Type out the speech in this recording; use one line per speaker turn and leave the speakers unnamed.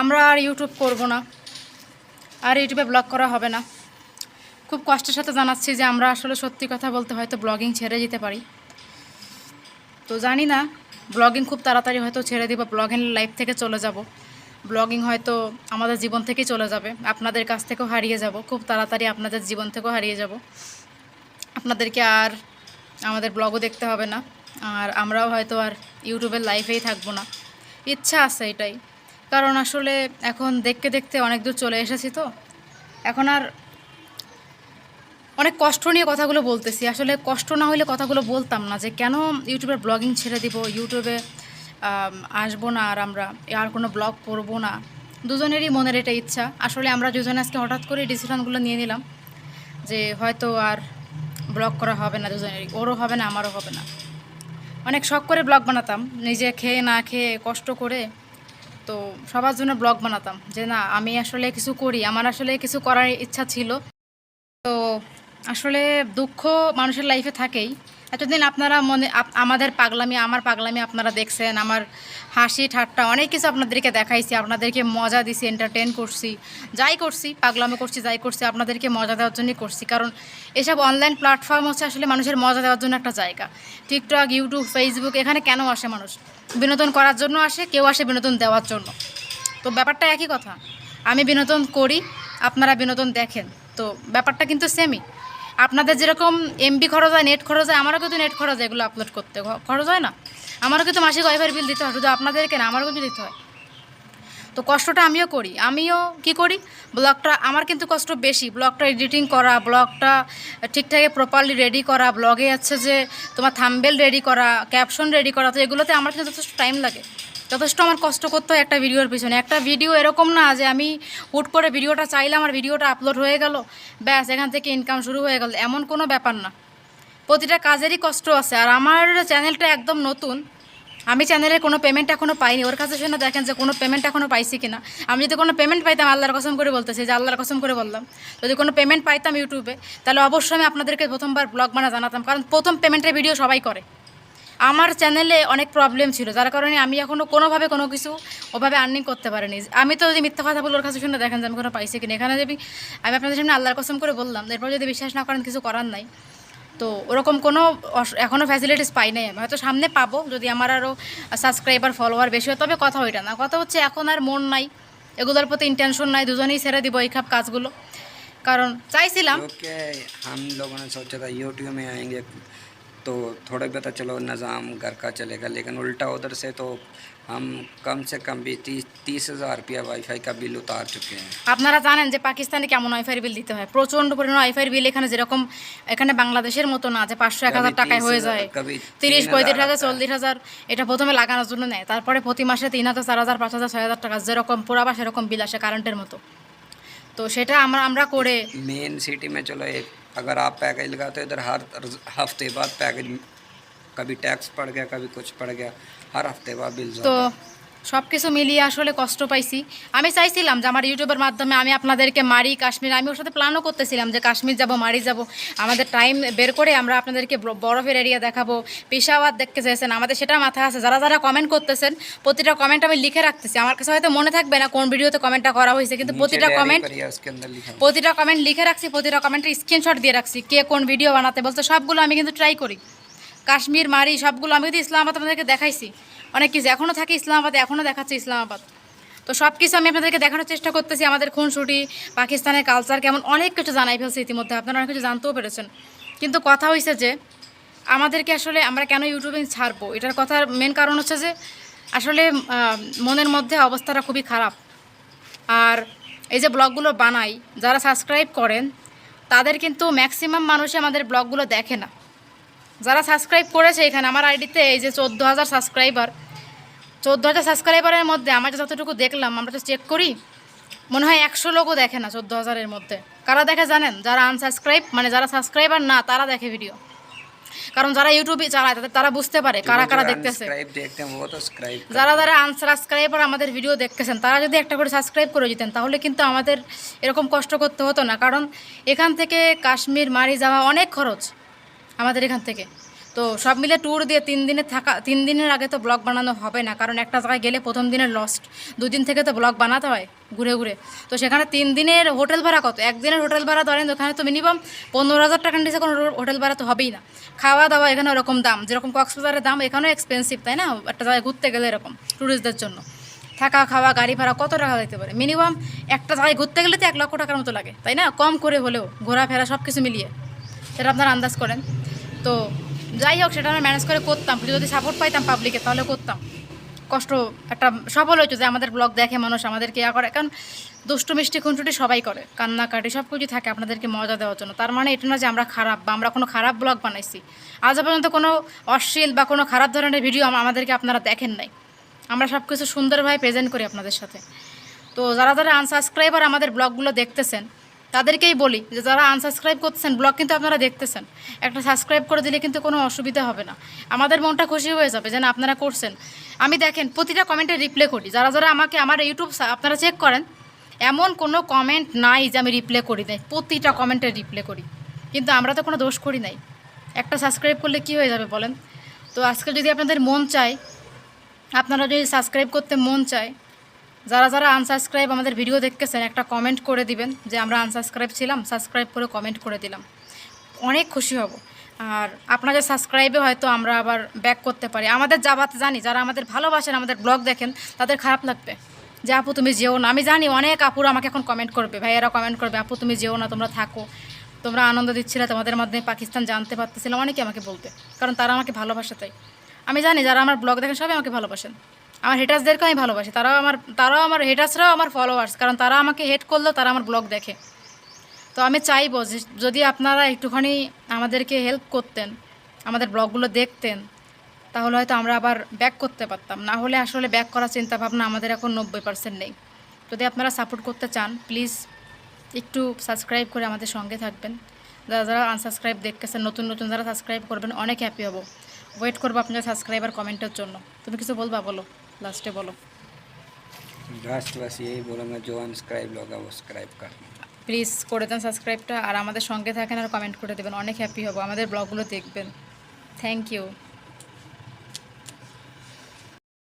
আমরা আর ইউটিউব করব না, আর ইউটিউবে ব্লগ করা হবে না। খুব কষ্টের সাথে জানাচ্ছি যে আমরা আসলে সত্যি কথা বলতে হয়তো ব্লগিং ছেড়ে যেতে পারি। তো জানি না ব্লগিং খুব তাড়াতাড়ি হয়তো ছেড়ে দিব ব্লগিং লাইফ থেকে চলে যাব। ব্লগিং হয়তো আমাদের জীবন থেকেই চলে যাবে, আপনাদের কাছ থেকেও হারিয়ে যাব, খুব তাড়াতাড়ি আপনাদের জীবন থেকেও হারিয়ে যাব। আপনাদেরকে আর আমাদের ব্লগও দেখতে হবে না, আর আমরাও হয়তো আর ইউটিউবের লাইফেই থাকব না। ইচ্ছা আছে এটাই। কারণ আসলে এখন দেখতে দেখতে অনেক দূর চলে এসেছি তো। এখন আর অনেক কষ্ট নিয়ে কথাগুলো বলতেছি। আসলে কষ্ট না হলে কথাগুলো বলতাম না যে কেন ইউটিউবের ব্লগিং ছেড়ে দিব, ইউটিউবে আসব না আর আমরা আর কোনো ব্লগ করব না। দুজনেরই মনের এটা ইচ্ছা। আসলে আমরা দুজনে আজকে হঠাৎ করে ডিসিশনগুলো নিয়ে নিলাম যে হয়তো আর ব্লগ করা হবে না দুজনেরই। ওরও হবে না, আমারও হবে না। অনেক শখ করে ব্লগ বানাতাম। নিজে খেয়ে না খেয়ে কষ্ট করে তো সবার জন্য ব্লগ বানাতাম যে না, আমি আসলে কিছু করি, আমার আসলে কিছু করার ইচ্ছা ছিল। তো আসলে দুঃখ মানুষের লাইফে থাকেই। এতদিন আপনারা মনে আমাদের পাগলামি, আমার পাগলামি আপনারা দেখছেন, আমার হাসি, ঠাট্টা, অনেক কিছু আপনাদেরকে দেখাইছি, আপনাদেরকে মজা দিছি এন্টারটেন করছি, যাই করছি, পাগলামি করছি, যাই করছি, আপনাদেরকে মজা দেওয়ার জন্যই করছি। কারণ এসব অনলাইন প্ল্যাটফর্ম হচ্ছে আসলে মানুষের মজা দেওয়ার জন্য একটা জায়গা। টিকটক ইউটিউব ফেসবুক এখানে কেন আসে মানুষ? বিনোদন করার জন্য আসে, কেউ আসে বিনোদন দেওয়ার জন্য। তো ব্যাপারটা একই কথা। আমি বিনোদন করি, আপনারা বিনোদন দেখেন। তো ব্যাপারটা কিন্তু সেমই আপনাদের যেরকম এমবি খরচ হয় নেট খরচ হয়, আমারও কিন্তু নেট খরচ এগুলো আপলোড করতে। খরচ হয় না? আমারও কিন্তু মাসিক ওয়াইফাই বিল দিতে হয়, শুধু আপনাদেরকে না আমারও কিন্তু দিতে হয়। তো কষ্টটা আমিও করি। আমিও কি করি? ব্লগটা, আমার কিন্তু কষ্ট বেশি। ব্লগটা এডিটিং করা, ব্লগটা ঠিকঠাক প্রপারলি রেডি করা ব্লগে আছে যে তোমার থাম্বেল রেডি করা ক্যাপশন রেডি করা, তো এগুলোতে আমার কিন্তু যথেষ্ট টাইম লাগে। যথেষ্ট আমার কষ্ট করতে হয় একটা ভিডিওর পিছনে। একটা ভিডিও এরকম না যে আমি হুট করে ভিডিওটা চাইলাম আর ভিডিওটা আপলোড হয়ে গেল, ব্যাস, এখান থেকে ইনকাম শুরু হয়ে গেল। এমন কোনো ব্যাপার না। প্রতিটা কাজেরই কষ্ট আছে। আর আমার চ্যানেলটা একদম নতুন। আমি চ্যানেলে কোনো পেমেন্ট এখনও পাইনি। ওর কাছে শুনে দেখেন যে কোনো পেমেন্ট এখনও পাইছি কিনা। আমি যদি কোনো পেমেন্ট পাইতাম, আল্লাহর কসম করে বলতেছি যে আল্লাহর কসম করে বললাম, যদি কোনো পেমেন্ট পাইতাম ইউটিউবে, তাহলে অবশ্যই আমি আপনাদেরকে প্রথমবার ব্লগ বানা জানাতাম। কারণ প্রথম পেমেন্টের ভিডিও সবাই করে। আমার চ্যানেলে অনেক প্রবলেম ছিল যার কারণে আমি এখনও কোনোভাবে কোনো কিছু ওভাবে আর্নিং করতে পারিনি আমি তো যদি মিথ্যা কথা বলে ওর কাছে শুনে দেখেন যে আমি কোনো পাইছি কিনা এখানে যদি আমি আপনাদের সামনে আল্লাহর কসম করে বললাম এরপর যদি বিশ্বাস না করেন কিছু করার নাই তো ওরকম কোনো অস- এখনও ফ্যাসিলিটিস পাই নাই আমি হয়তো সামনে পাবো যদি আমার আরও সাবস্ক্রাইবার ফলোয়ার বেশি হয় তবে কথা ওইটা না কথা হচ্ছে এখন আর মন নাই এগুলোর প্রতি ইন্টেনশন নাই দুজনেই ছেড়ে দিব এই খাপ কাজগুলো কারণ চাইছিলাম
क्योंकि हम लोगों ने सोचा था यूट्यूब में आएंगे तो थोड़ा पता चलो निज़ाम घर का चलेगा लेकिन उल्टा उधर से तो हम कम से कम भी तीस तीस हज़ार रुपया वाईफाई का बिल उतार चुके हैं
আপনারা জানেন যে পাকিস্তানে কেমন ওয়াইফাই বিল দিতে হয় প্রচণ্ড পরিমাণ ওয়াইফাই বিল এখানে যেরকম এখানে বাংলাদেশের মতো না যে পাঁচশো এক হাজার
কবি
টাকায়
30
হয়ে
হাজার,
যায়
কবি
তিরিশ
3000
পঁয়ত্রিশ হাজার
आता है।
চল্লিশ হাজার এটা প্রথমে লাগানোর জন্য নেয় তারপরে প্রতি মাসে তিন হাজার চার হাজার পাঁচ হাজার ছয় হাজার টাকা যেরকম পোড়াবা সেরকম বিল আসে কারেন্টের মতো তো সেটা আমরা আমরা করে
मेन सिटी में चलो एक अगर आप पैकेज लगाते हो इधर हर हफ़्ते बाद पैकेज कभी टैक्स पड़ गया कभी कुछ पड़ गया हर हफ़्ते बाद बिल
তো সব কিছু মিলিয়ে আসলে কষ্ট পাইছি। আমি চাইছিলাম যে আমার ইউটিউবের মাধ্যমে আমি আপনাদেরকে মারি কাশ্মীর আমি ওর সাথে প্ল্যানও করতেছিলাম যে কাশ্মীর যাব মারি যাব। আমাদের টাইম বের করে আমরা আপনাদেরকে বরফের এরিয়া দেখাবো। পেশাওয়াত দেখতে চাইছেন আমাদের সেটা মাথা আছে। যারা যারা কমেন্ট করতেছেন প্রতিটা কমেন্ট আমি লিখে রাখতেছি। আমার কাছে হয়তো মনে থাকবে না কোন ভিডিওতে কমেন্টটা করা হয়েছে কিন্তু প্রতিটা কমেন্ট প্রতিটা কমেন্ট লিখে রাখছি প্রতিটা কমেন্টের স্ক্রিনশট দিয়ে রাখছি কে কোন ভিডিও বানাতে বলছে সবগুলো আমি কিন্তু ট্রাই করি। কাশ্মীর মারি সবগুলো আমি কিন্তু ইসলাম আপনাদেরকে দেখাইছি। অনেক কিছু। এখনও থাকি ইসলামাবাদে এখনও দেখাচ্ছে ইসলামাবাদ। তো সব কিছু আমি আপনাদেরকে দেখানোর চেষ্টা করতেছি, আমাদের খুনসুটি, পাকিস্তানের কালচার কেমন, অনেক কিছু জানাই ফেলছে ইতিমধ্যে, আপনারা অনেক কিছু জানতেও পেরেছেন। কিন্তু কথা হয়েছে যে, আমাদেরকে আসলে আমরা কেন ইউটিউবিং ছাড়বো? এটার কথার মেন কারণ হচ্ছে যে, আসলে মনের মধ্যে অবস্থাটা খুবই খারাপ। আর এই যে ব্লগগুলো বানাই, যারা সাবস্ক্রাইব করেন, তাদের কিন্তু ম্যাক্সিমাম মানুষই আমাদের ব্লগগুলো দেখে না। যারা সাবস্ক্রাইব করেছে এখানে, আমার আইডিতে এই যে চোদ্দ হাজার সাবস্ক্রাইবার চোদ্দ হাজার সাবস্ক্রাইবারের মধ্যে আমরা যতটুকু দেখলাম আমরা তো চেক করি মনে হয় একশো লোকও দেখে না চোদ্দ হাজারের মধ্যে। কারা দেখে জানেন? যারা আনসাবস্ক্রাইব মানে যারা সাবস্ক্রাইবার না তারা দেখে ভিডিও কারণ যারা ইউটিউবে চালায় তাদের তারা বুঝতে পারে কারা কারা দেখতেছে। যারা যারা আনসাবস্ক্রাইবার আমাদের ভিডিও দেখতেছেন তারা যদি একটা করে সাবস্ক্রাইব করে দিতেন তাহলে কিন্তু আমাদের এরকম কষ্ট করতে হতো না। কারণ এখান থেকে কাশ্মীর মারি যাওয়া অনেক খরচ আমাদের এখান থেকে। তো সব মিলে ট্যুর দিয়ে তিন দিনে থাকা, তিন দিনের আগে তো ব্লগ বানানো হবে না, কারণ একটা জায়গায় গেলে প্রথম দিনের লস্ট দুদিন থেকে তো ব্লগ বানাতে হয় ঘুরে ঘুরে। তো সেখানে তিন দিনের হোটেল ভাড়া কত? একদিনের হোটেল ভাড়া ধরেন, ওখানে তো মিনিমাম পনেরো হাজার টাকার নিচে কোনো হোটেল ভাড়া তো হবেই না। খাওয়া দাওয়া এখানে ওরকম দাম, যেরকম কক্সবাজারের দাম, এখানেও এক্সপেন্সিভ তাই না? একটা জায়গায় ঘুরতে গেলে এরকম ট্যুরিস্টদের জন্য। থাকা, খাওয়া, গাড়ি ভাড়া কত টাকা লাগতে পারে? মিনিমাম একটা জায়গায় ঘুরতে গেলে তো এক লক্ষ টাকার মতো লাগে, তাই না? কম করে হলেও ঘোরাফেরা সব কিছু মিলিয়ে। সেটা আপনারা আন্দাজ করেন। তো যাই হোক, সেটা আমরা ম্যানেজ করে করতাম। যদি সাপোর্ট পাইতাম পাবলিকে তাহলে করতাম। কষ্ট, একটা সফল হয়েছে যে আমাদের ব্লগ দেখে মানুষ, আমাদেরকে ইয়া করে। কারণ দুষ্টু, মিষ্টি খুনটুটি সবাই করে। কান্নাকাটি সব কিছু থাকে আপনাদেরকে মজা দেওয়ার জন্য। তার মানে এটা না যে আমরা খারাপ বা আমরা কোনো খারাপ ব্লগ বানাইছি। আজ পর্যন্ত কোনো অশ্লীল বা কোনো খারাপ ধরনের ভিডিও আমাদেরকে আপনারা দেখেন নাই। আমরা সব কিছু সুন্দরভাবে প্রেজেন্ট করি আপনাদের সাথে। তো যারা যারা আনসাবস্ক্রাইবার আমাদের ব্লগগুলো দেখতেছেন তাদেরকেই বলি যে যারা আনসাবস্ক্রাইব করতেছেন ব্লগ কিন্তু আপনারা দেখতেছেন। একটা সাবস্ক্রাইব করে দিলে কিন্তু কোনো অসুবিধা হবে না। আমাদের মনটা খুশি হয়ে যাবে যেন আপনারা করছেন। আমি দেখেন, প্রতিটা কমেন্টে রিপ্লাই করি। যারা যারা আমাকে, আমার ইউটিউব আপনারা চেক করেন, এমন কোনো কমেন্ট নাই যে আমি রিপ্লাই করি নাই। প্রতিটা কমেন্টে রিপ্লাই করি। কিন্তু আমরা তো কোনো দোষ করি নাই। একটা সাবস্ক্রাইব করলে কি হয়ে যাবে বলেন? তো আজকে যদি আপনাদের মন চায়, আপনারা যদি সাবস্ক্রাইব করতে মন চায় যারা যারা আনসাবস্ক্রাইব আমাদের ভিডিও দেখতেছেন, একটা কমেন্ট করে দিবেন যে আমরা আনসাবস্ক্রাইব ছিলাম সাবস্ক্রাইব করে কমেন্ট করে দিলাম। অনেক খুশি হব। আর আপনাদের সাবস্ক্রাইবে হয়তো আমরা আবার ব্যাক করতে পারি। আমাদের যাবাত জানি, যারা আমাদের ভালোবাসেন, আমাদের ব্লগ দেখেন, তাদের খারাপ লাগবে যে, আপু, তুমি যেও না। আমি জানি অনেক আপুরা আমাকে এখন কমেন্ট করবে। ভাইয়েরা কমেন্ট করবে, আপু, তুমি যেও না, তোমরা থাকো। তোমরা আনন্দ দিচ্ছিলে, তোমাদের মাধ্যমে পাকিস্তান জানতে পারতেছিলাম অনেকে আমাকে বলতে কারণ তারা আমাকে ভালোবাসে তাই। আমি জানি, যারা আমার ব্লগ দেখেন, সবাই আমাকে ভালোবাসেন। আমার হেটার্সদেরকে আমি ভালোবাসি। তারাও আমার তারাও আমার হেটার্সরাও আমার ফলোয়ার্স কারণ তারা আমাকে হেট করলেও তারা আমার ব্লগ দেখে। তো আমি চাইব যে, যদি আপনারা একটুখানি আমাদেরকে হেল্প করতেন, আমাদের ব্লগগুলো দেখতেন, তাহলে হয়তো আমরা আবার ব্যাক করতে পারতাম। না হলে আসলে ব্যাক করার চিন্তাভাবনা আমাদের এখন নব্বই পার্সেন্ট নেই। যদি আপনারা সাপোর্ট করতে চান প্লিজ একটু সাবস্ক্রাইব করে আমাদের সঙ্গে থাকবেন। যারা যারা আনসাবস্ক্রাইব দেখতেছেন, নতুন নতুন যারা সাবস্ক্রাইব করবেন, অনেক হ্যাপি হব। ওয়েট করব আপনাদের সাবস্ক্রাইবার কমেন্টের জন্য। তুমি কিছু বলবা, বলো। লাস্টে বলো।
লাস্টবাসী এই বলো না জোয়ান স্ক্রাইব লগা সাবস্ক্রাইব কর।
প্লিজ করে দেন সাবস্ক্রাইবটা আর আমাদের সঙ্গে থাকেন আর কমেন্ট করে দেবেন। অনেক হ্যাপি হব। আমাদের ব্লগগুলো দেখবেন। Thank you